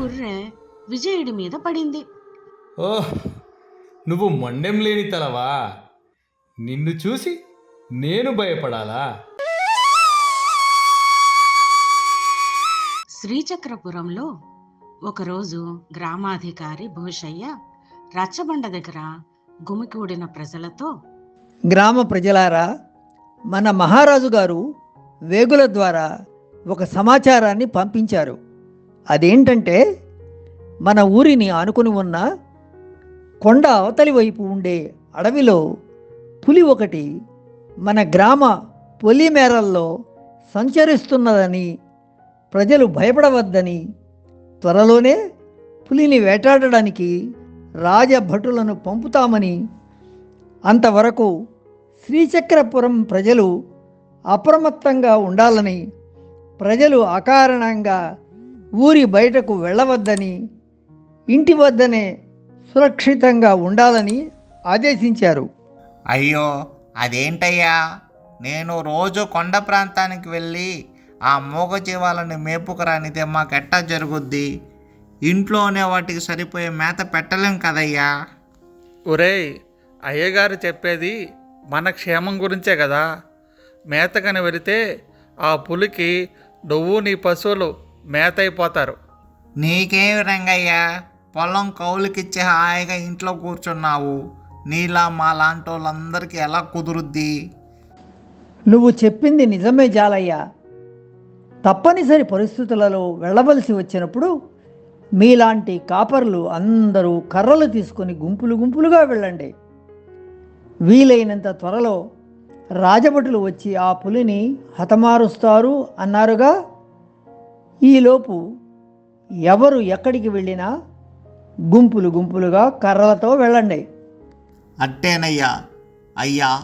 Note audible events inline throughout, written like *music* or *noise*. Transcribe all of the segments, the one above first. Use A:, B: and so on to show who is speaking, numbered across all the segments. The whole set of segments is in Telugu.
A: పుర్రె విజయుడి మీద పడింది.
B: ఓహ్ నువ్వు మొండెం లేని తలవా? నిన్ను చూసి నేను భయపడాలా?
A: శ్రీచక్రపురంలో ఒకరోజు గ్రామాధికారి భూషయ్య రచ్చబండ దగ్గర గుమికూడిన ప్రజలతో
C: గ్రామ ప్రజలారా మన మహారాజు గారు వేగుల ద్వారా ఒక సమాచారాన్ని పంపించారు. అదేంటంటే మన ఊరిని ఆనుకుని ఉన్న కొండ అవతలి వైపు ఉండే అడవిలో పులి ఒకటి మన గ్రామ పొలిమేరల్లో సంచరిస్తున్నదని ప్రజలు భయపడవద్దని త్వరలోనే పులిని వేటాడడానికి రాజభటులను పంపుతామని అంతవరకు శ్రీచక్రపురం ప్రజలు అప్రమత్తంగా ఉండాలని ప్రజలు అకారణంగా ఊరి బయటకు వెళ్ళవద్దని ఇంటి వద్దనే సురక్షితంగా ఉండాలని ఆదేశించారు.
D: అయ్యో అదేంటయ్యా? నేను రోజు కొండ ప్రాంతానికి వెళ్ళి ఆ మూగజీవాలను మేపుకురానిదే మాకెట్టా జరుగుద్ది? ఇంట్లోనే వాటికి సరిపోయే మేత పెట్టలేం కదయ్యా?
E: ఒరేయ్ అయ్యగారు చెప్పేది మన క్షేమం గురించే కదా. మేతకని వెళితే ఆ పులికి నువ్వు నీ పశువులు మేత అయిపోతారు
D: నీకేమి రంగయ్యా? పొలం కౌలుకిచ్చి హాయిగా ఇంట్లో కూర్చున్నావు. నీలా మా లాంటి వాళ్ళందరికీ ఎలా కుదురుద్ది?
C: నువ్వు చెప్పింది నిజమే జాలయ్య. తప్పనిసరి పరిస్థితులలో వెళ్ళవలసి వచ్చినప్పుడు మీలాంటి కాపర్లు అందరూ కర్రలు తీసుకొని గుంపులు గుంపులుగా వెళ్ళండి. వీలైనంత త్వరలో రాజభటులు వచ్చి ఆ పులిని హతమారుస్తారు అన్నారుగా? ఈలోపు ఎవరు ఎక్కడికి వెళ్ళినా గుంపులు గుంపులుగా కర్రలతో వెళ్ళండి.
D: అట్టేనయ్యా అయ్యా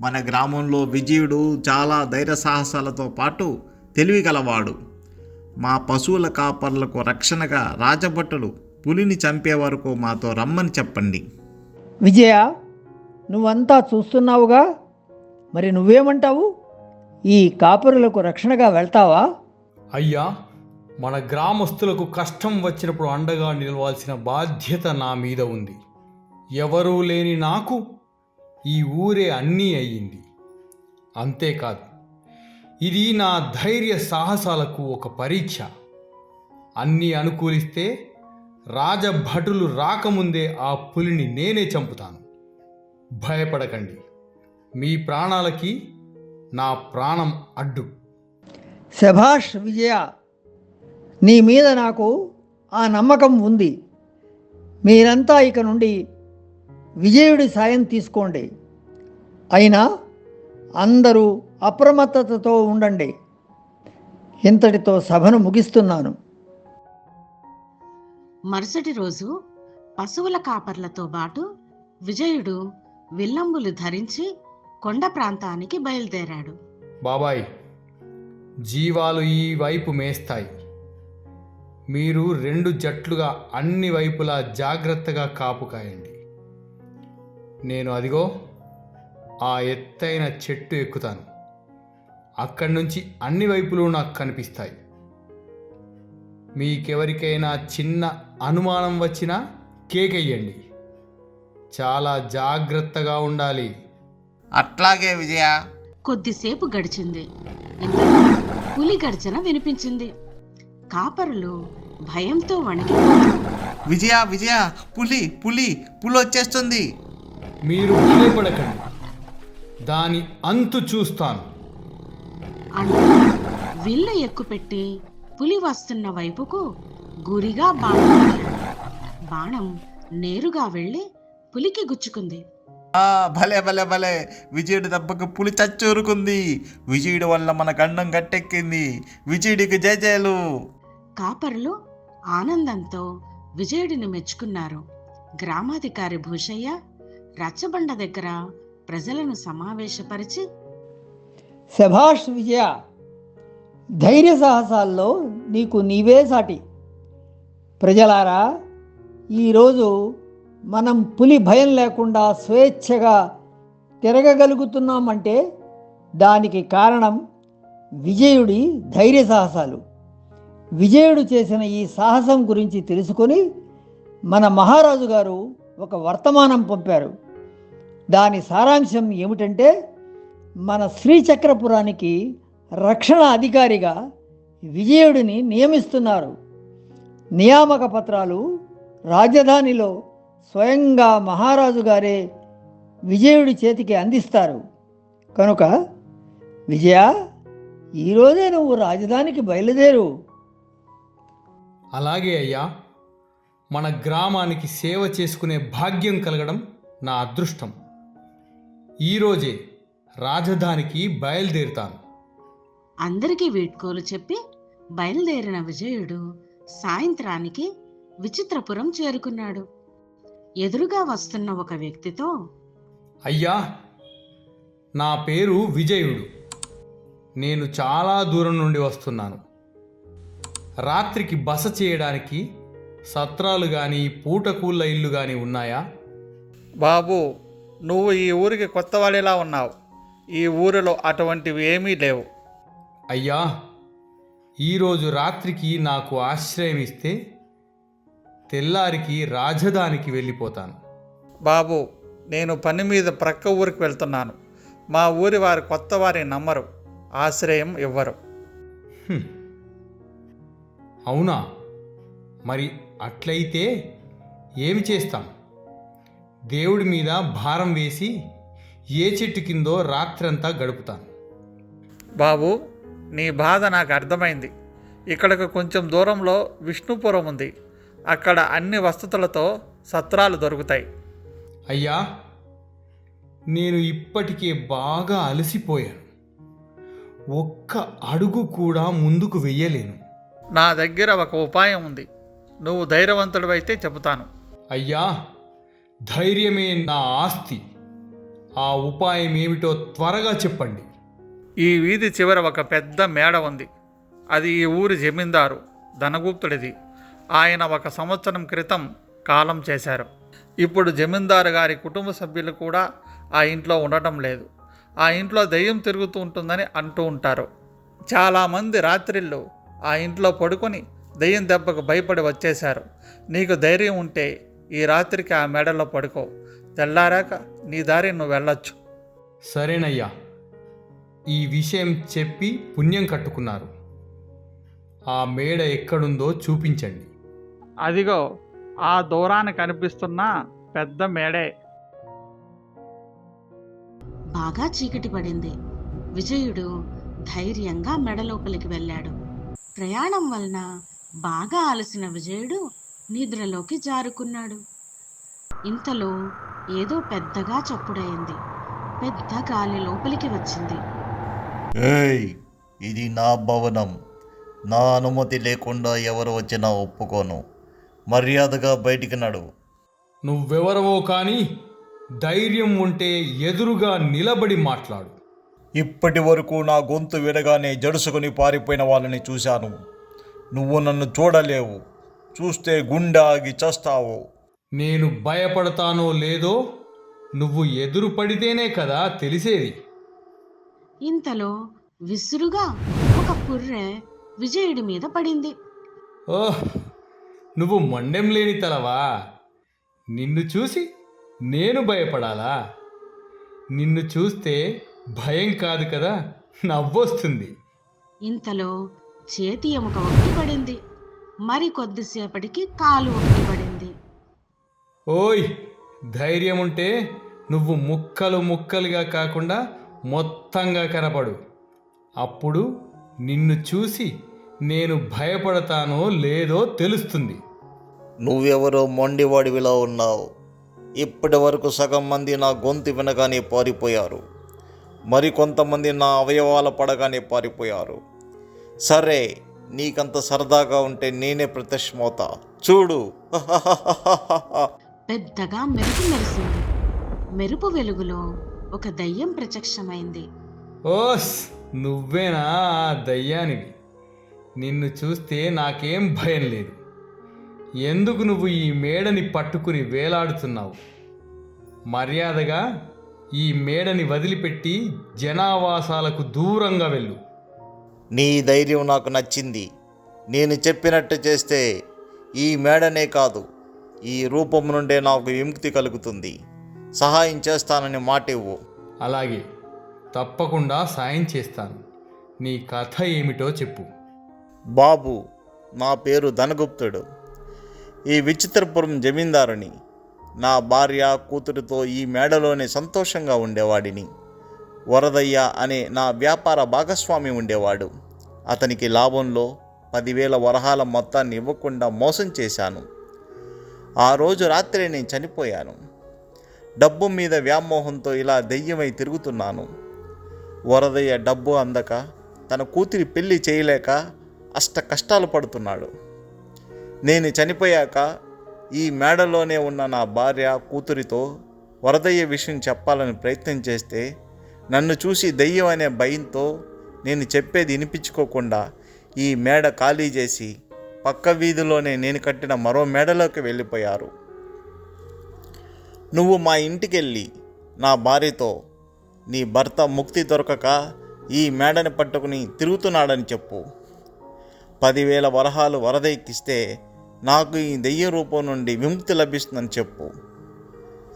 D: మన గ్రామంలో విజయుడు చాలా ధైర్య సాహసాలతో పాటు తెలివి గలవాడు. మా పశువుల కాపర్లకు రక్షణగా రాజభటులు పులిని చంపే వరకు మాతో రమ్మని చెప్పండి.
C: విజయ నువ్వంతా చూస్తున్నావుగా? మరి నువ్వేమంటావు? ఈ కాపరులకు రక్షణగా వెళ్తావా?
B: అయ్యా మన గ్రామస్తులకు కష్టం వచ్చినప్పుడు అండగా నిలవాల్సిన బాధ్యత నా మీద ఉంది. ఎవరూ లేని నాకు ఈ ఊరే అన్నీ అయ్యింది. అంతేకాదు ఇది నా ధైర్య సాహసాలకు ఒక పరీక్ష. అన్నీ అనుకూలిస్తే రాజభటులు రాకముందే ఆ పులిని నేనే చంపుతాను. భయపడకండి మీ ప్రాణాలకి నా ప్రాణం అడ్డు.
C: శభాష్ విజయ నీ మీద నాకు ఆ నమ్మకం ఉంది. మీరంతా ఇక నుండి విజయుడి సాయం తీసుకోండి. అయినా అందరూ అప్రమత్తతతో ఉండండి. ఇంతటితో సభను ముగిస్తున్నాను.
A: మరుసటి రోజు పశువుల కాపర్లతో పాటు విజయుడు విల్లంబులు ధరించి కొండ ప్రాంతానికి బయలుదేరాడు.
B: బాబాయ్ జీవాలు ఈ వైపు మేస్తాయి. మీరు రెండు జట్లుగా అన్ని వైపులా జాగ్రత్తగా కాపు కాయండి. నేను అదిగో ఆ ఎత్తైన చెట్టు ఎక్కుతాను. అక్కడి నుంచి అన్ని వైపులు నాకు కనిపిస్తాయి. మీకెవరికైనా చిన్న అనుమానం వచ్చినా కేకెయ్యండి చాలా జాగ్రత్తగా ఉండాలి.
D: అట్లాగే విజయ.
A: కొద్దిసేపు గడిచింది. పులి గర్జన వినిపించింది. కాపరులు భయంతో వణికిపోతూ
D: విజయ విజయ పులి పులి పులి వచ్చేస్తుంది.
B: మీరు భయపడకండి. దాని అంతు చూస్తాను.
A: అంటూ విల్లు ఎక్కుపెట్టి పులి వస్తున్న వైపుకు గురిగా బాణం. బాణం నేరుగా వెళ్ళి పులికి గుచ్చుకుంది.
D: ఆ, భలే భలే భలే. విజయుడి దెబ్బకు పులి చచ్చూరుకుంది. విజయుడి వల్ల మన గండం గట్టెక్కింది. విజయుడికి జయ జయలు.
A: కాపరులు ఆనందంతో విజయుడిని మెచ్చుకున్నారు. గ్రామాధికారి భూషయ్య రచ్చబండ దగ్గర ప్రజలను సమావేశపరిచి
C: శభాష్ విజయ ధైర్య సాహసాల్లో నీకు నీవే సాటి. ప్రజలారా ఈరోజు మనం పులి భయం లేకుండా స్వేచ్ఛగా తిరగగలుగుతున్నామంటే దానికి కారణం విజయుడి ధైర్య సాహసాలు. విజయుడు చేసిన ఈ సాహసం గురించి తెలుసుకొని మన మహారాజు గారు ఒక వర్తమానం పంపారు. దాని సారాంశం ఏమిటంటే మన శ్రీచక్రపురానికి రక్షణ అధికారిగా విజయుడిని నియమిస్తున్నారు. నియామక పత్రాలు రాజధానిలో స్వయంగా మహారాజు గారే విజయుడి చేతికి అందిస్తారు. కనుక విజయ ఈరోజే నువ్వు రాజధానికి బయలుదేరు.
B: అలాగే అయ్యా మన గ్రామానికి సేవ చేసుకునే భాగ్యం కలగడం నా అదృష్టం. ఈరోజే రాజధానికి బయలుదేరుతాను.
A: అందరికీ వీడ్కోలు చెప్పి బయలుదేరిన విజయుడు సాయంత్రానికి విచిత్రపురం చేరుకున్నాడు. ఎదురుగా వస్తున్న ఒక వ్యక్తితో
B: అయ్యా నా పేరు విజయుడు. నేను చాలా దూరం నుండి వస్తున్నాను. రాత్రికి బస చేయడానికి సత్రాలు కానీ పూటకూళ్ళ ఇల్లు కానీ ఉన్నాయా?
E: బాబు నువ్వు ఈ ఊరికి కొత్తవాడిలా ఉన్నావు. ఈ ఊరిలో అటువంటివి ఏమీ లేవు.
B: అయ్యా ఈరోజు రాత్రికి నాకు ఆశ్రయం ఇస్తే తెల్లారికి రాజధానికి వెళ్ళిపోతాను.
E: బాబు నేను పని మీద ప్రక్క ఊరికి వెళ్తున్నాను. మా ఊరి వారి కొత్త వారి నమ్మరు ఆశ్రయం ఇవ్వరు.
B: అవునా? మరి అట్లయితే ఏమి చేస్తాం? దేవుడి మీద భారం వేసి ఏ చెట్టు కిందో రాత్రంతా గడుపుతాను
E: బాబు నీ బాధ నాకు అర్థమైంది. ఇక్కడికి కొంచెం దూరంలో విష్ణుపురం ఉంది. అక్కడ అన్ని వసతులతో సత్రాలు దొరుకుతాయి.
B: అయ్యా నేను ఇప్పటికే బాగా అలసిపోయాను. ఒక్క అడుగు కూడా ముందుకు వెయ్యలేను
E: నా దగ్గర ఒక ఉపాయం ఉంది. నువ్వు ధైర్యవంతుడివైతే చెబుతాను.
B: అయ్యా ధైర్యమే నా ఆస్తి. ఆ ఉపాయం ఏమిటో త్వరగా చెప్పండి.
E: ఈ వీధి చివర ఒక పెద్ద మేడ ఉంది. అది ఈ ఊరి జమీందారు ధనగుప్తుడిది. ఆయన ఒక సంవత్సరం క్రితం కాలం చేశారు. ఇప్పుడు జమీందారు గారి కుటుంబ సభ్యులు కూడా ఆ ఇంట్లో ఉండటం లేదు. ఆ ఇంట్లో దెయ్యం తిరుగుతూ ఉంటుందని అంటూ ఉంటారు. చాలామంది రాత్రిళ్ళు ఆ ఇంట్లో పడుకొని దెయ్యం దెబ్బకు భయపడి వచ్చేశారు. నీకు ధైర్యం ఉంటే ఈ రాత్రికి ఆ మేడలో పడుకో. తెల్లారాక నీ దారి నువ్వు వెళ్ళొచ్చు.
B: సరేనయ్యా. ఈ విషయం చెప్పి పుణ్యం కట్టుకున్నారు. ఆ మేడ ఎక్కడుందో చూపించండి.
E: అదిగో ఆ దూరాన కనిపిస్తున్న పెద్ద మేడే.
A: బాగా చీకటి పడింది. విజయుడు ధైర్యంగా మెడలోపలికి వెళ్ళాడు. ప్రయాణం వలన బాగా అలసిన విజయుడు నిద్రలోకి జారుకున్నాడు. ఇంతలో ఏదో పెద్దగా చప్పుడైంది పెద్ద గాలి లోపలికి వచ్చింది.
D: ఏయ్ ఇది నా భవనం. నా అనుమతి లేకుండా ఎవరు వచ్చినా ఒప్పుకోను. మర్యాదగా బయటికి నడు.
B: నువ్వెవరవో కానీ ధైర్యం ఉంటే ఎదురుగా నిలబడి మాట్లాడు.
D: ఇప్పటి వరకు నా గొంతు వినగానే జడుసుకుని పారిపోయిన వాళ్ళని చూశాను. నువ్వు నన్ను చూడలేవు. చూస్తే గుండె ఆగి చస్తావు.
B: నేను భయపడతానో లేదో నువ్వు ఎదురు పడితేనే కదా తెలిసేది.
A: ఇంతలో విసురుగా ఒక పుర్రె విజయుడి మీద పడింది.
B: ఓహ్ నువ్వు మొండెం లేని తలవా? నిన్ను చూసి నేను భయపడాలా? నిన్ను చూస్తే భయం కాదు కదా నవ్వొస్తుంది.
A: ఇంతలో చేతి ఎముక ఒకటి పడింది మరి కొద్దిసేపటికి కాలు ఒకటి పడింది
B: ఓయ్ ధైర్యం ఉంటే నువ్వు ముక్కలు ముక్కలుగా కాకుండా మొత్తంగా కనపడు. అప్పుడు నిన్ను చూసి నేను భయపడతానో లేదో తెలుస్తుంది.
D: నువ్వెవరో మొండివాడివిలా ఉన్నావు. ఇప్పటి వరకు సగం మంది నా గొంతు వినగానే పారిపోయారు. మరి కొంతమంది నా అవయవాల పడగానే పారిపోయారు. సరే నీకంత సరదాగా ఉంటే నేనే ప్రత్యక్షమవుతా. చూడు. *laughs*
A: పెద్దగా మెరుపు మెరిసింది మెరుపు వెలుగులో ఒక దయ్యం ప్రత్యక్షమైంది.
B: ఓస్ నువ్వేనా ఆ దయ్యానివి? నిన్ను చూస్తే నాకేం భయం లేదు. ఎందుకు నువ్వు ఈ మేడని పట్టుకుని వేలాడుతున్నావు? మర్యాదగా ఈ మేడని వదిలిపెట్టి జనావాసాలకు దూరంగా వెళ్ళు.
D: నీ ధైర్యం నాకు నచ్చింది. నేను చెప్పినట్టు చేస్తే ఈ మేడనే కాదు ఈ రూపం నుండే నాకు విముక్తి కలుగుతుంది. సహాయం చేస్తానని మాట ఇవ్వు
B: అలాగే తప్పకుండా సాయం చేస్తాను. నీ కథ ఏమిటో చెప్పు.
D: బాబు నా పేరు ధనగుప్తుడు. ఈ విచిత్రపురం జమీందారుని నా భార్య కూతురితో ఈ మేడలోనే సంతోషంగా ఉండేవాడిని. వరదయ్య అనే నా వ్యాపార భాగస్వామి ఉండేవాడు. అతనికి లాభంలో పదివేల వరహాల మొత్తాన్ని ఇవ్వకుండా మోసం చేశాను. ఆ రోజు రాత్రి నేను చనిపోయాను. డబ్బు మీద వ్యామోహంతో ఇలా దెయ్యమై తిరుగుతున్నాను. వరదయ్య డబ్బు అందక తన కూతురి పెళ్ళి చేయలేక అష్ట కష్టాలు పడుతున్నాడు. నేను చనిపోయాక ఈ మేడలోనే ఉన్న నా భార్య కూతురితో వరదయ్య విషయం చెప్పాలని ప్రయత్నం చేస్తే నన్ను చూసి దెయ్యం అనే భయంతో నేను చెప్పేది వినిపించుకోకుండా ఈ మేడ ఖాళీ చేసి పక్క వీధిలోనే నేను కట్టిన మరో మేడలోకి వెళ్ళిపోయారు. నువ్వు మా ఇంటికెళ్ళి నా భార్యతో నీ భర్త ముక్తి దొరకక ఈ మేడని పట్టుకుని తిరుగుతున్నాడని చెప్పు. పదివేల వరహాలు వరద ఎక్కిస్తే నాకు ఈ దెయ్య రూపం నుండి విముక్తి లభిస్తుందని చెప్పు.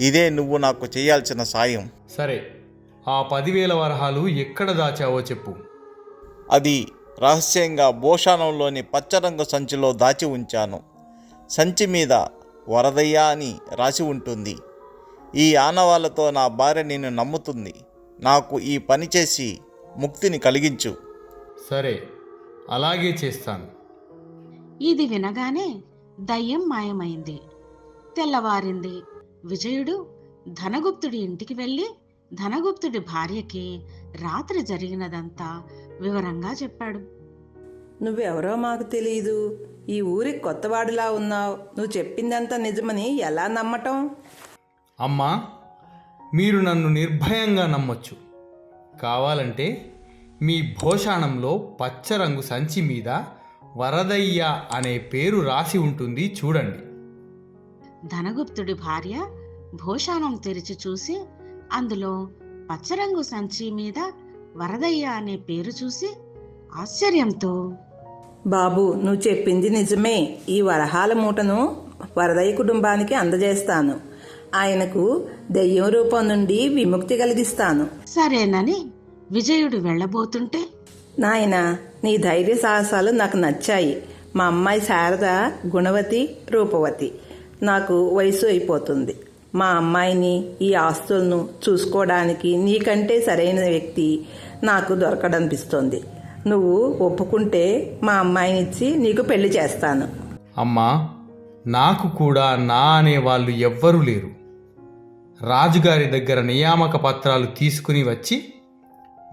D: ఇదే నువ్వు నాకు చేయాల్సిన సాయం.
B: సరే ఆ పదివేల వరహాలు ఎక్కడ దాచావో చెప్పు.
D: అది రహస్యంగా భూషాణంలోని పచ్చరంగు సంచిలో దాచి ఉంచాను. సంచి మీద వరదయ్య అని రాసి ఉంటుంది. ఈ ఆనవాళ్ళతో నా భార్య నిన్ను నమ్ముతుంది. నాకు ఈ పని చేసి ముక్తిని కలిగించు.
B: సరే అలాగే చేస్తాను.
A: ఇది వినగానే దయ్యం మాయమైంది. తెల్లవారింది. విజయుడు ధనగుప్తుడి ఇంటికి వెళ్ళి ధనగుప్తుడి భార్యకి రాత్రి జరిగినదంతా వివరంగా చెప్పాడు.
F: నువ్వెవరో మాకు తెలియదు ఈ ఊరికి కొత్తవాడిలా ఉన్నావు. నువ్వు చెప్పిందంతా నిజమని ఎలా నమ్మటం?
B: అమ్మా మీరు నన్ను నిర్భయంగా నమ్మొచ్చు. కావాలంటే మీ భోషాణంలో పచ్చరంగు సంచి మీద వరదయ్య అనే పేరు రాసి ఉంటుంది చూడండి.
A: ధనగుప్తుడి భార్య భూషాణం తెరిచి చూసి అందులో పచ్చరంగు సంచి మీద వరదయ్య అనే పేరు చూసి ఆశ్చర్యంతో
F: బాబు నువ్వు చెప్పింది నిజమే. ఈ వరహాల మూటను వరదయ్య కుటుంబానికి అందజేస్తాను. ఆయనకు దెయ్యం రూపం నుండి విముక్తి కలిగిస్తాను.
A: సరేనని విజయుడు వెళ్ళబోతుంటే
F: నాయన నీ ధైర్య సాహసాలు నాకు నచ్చాయి. మా అమ్మాయి శారద గుణవతి రూపవతి. నాకు వయసు అయిపోతుంది. మా అమ్మాయిని ఈ ఆస్తులను చూసుకోవడానికి నీకంటే సరైన వ్యక్తి నాకు దొరకడనిపిస్తోంది. నువ్వు ఒప్పుకుంటే మా అమ్మాయినిచ్చి నీకు పెళ్ళి చేస్తాను.
B: అమ్మా నాకు కూడా నా అనే వాళ్ళు ఎవ్వరూ లేరు. రాజుగారి దగ్గర నియామక పత్రాలు తీసుకుని వచ్చి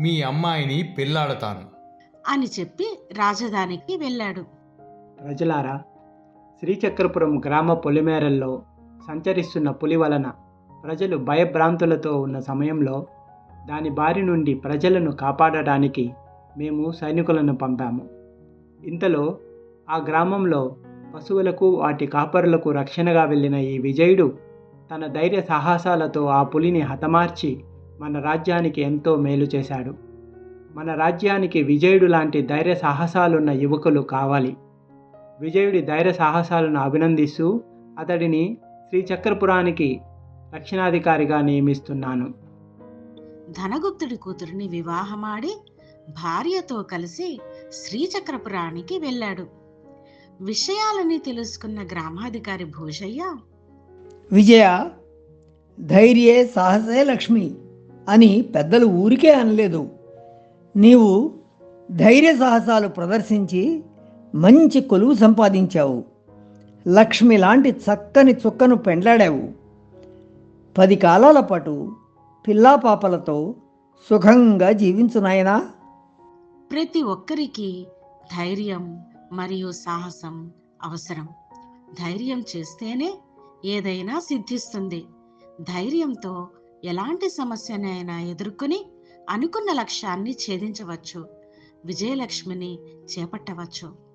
B: మీ అమ్మాయిని పెళ్ళాడతాను
A: అని చెప్పి రాజధానికి వెళ్ళాడు.
C: ప్రజలారా శ్రీచక్రపురం గ్రామ పొలిమేరల్లో సంచరిస్తున్న పులి వలన ప్రజలు భయభ్రాంతులతో ఉన్న సమయంలో దాని బారి నుండి ప్రజలను కాపాడటానికి మేము సైనికులను పంపాము. ఇంతలో ఆ గ్రామంలో పశువులకు వాటి కాపరులకు రక్షణగా వెళ్ళిన ఈ విజయుడు తన ధైర్య సాహసాలతో ఆ పులిని హతమార్చి మన రాజ్యానికి ఎంతో మేలు చేశాడు. మన రాజ్యానికి విజయుడు లాంటి ధైర్య సాహసాలున్న యువకులు కావాలి. విజయుడి ధైర్య సాహసాలను అభినందిస్తూ అతడిని శ్రీచక్రపురానికి రక్షణాధికారిగా నియమిస్తున్నాను.
A: ధనగుప్తుడి కూతురిని వివాహమాడి భార్యతో కలిసి శ్రీచక్రపురానికి వెళ్ళాడు. విషయాలని తెలుసుకున్న గ్రామాధికారి భూషయ్య
C: విజయ ధైర్యే సాహసే లక్ష్మి అని పెద్దలు ఊరికే అనలేదు. నీవు ధైర్య సాహసాలు ప్రదర్శించి మంచి కొలువు సంపాదించావు. లక్ష్మి లాంటి చక్కని చుక్కను పెండ్లాడావు. పది కాలాల పాటు పిల్లాపాపలతో సుఖంగా జీవించు నాయనా.
A: ప్రతి ఒక్కరికి ధైర్యం మరియు సాహసం అవసరం. ధైర్యం చేస్తేనే ఏదైనా సిద్ధిస్తుంది. ధైర్యంతో ఎలాంటి సమస్యనైనా ఎదుర్కొని అనుకున్న లక్ష్యాన్ని ఛేదించవచ్చు. విజయలక్ష్మిని చేపట్టవచ్చు.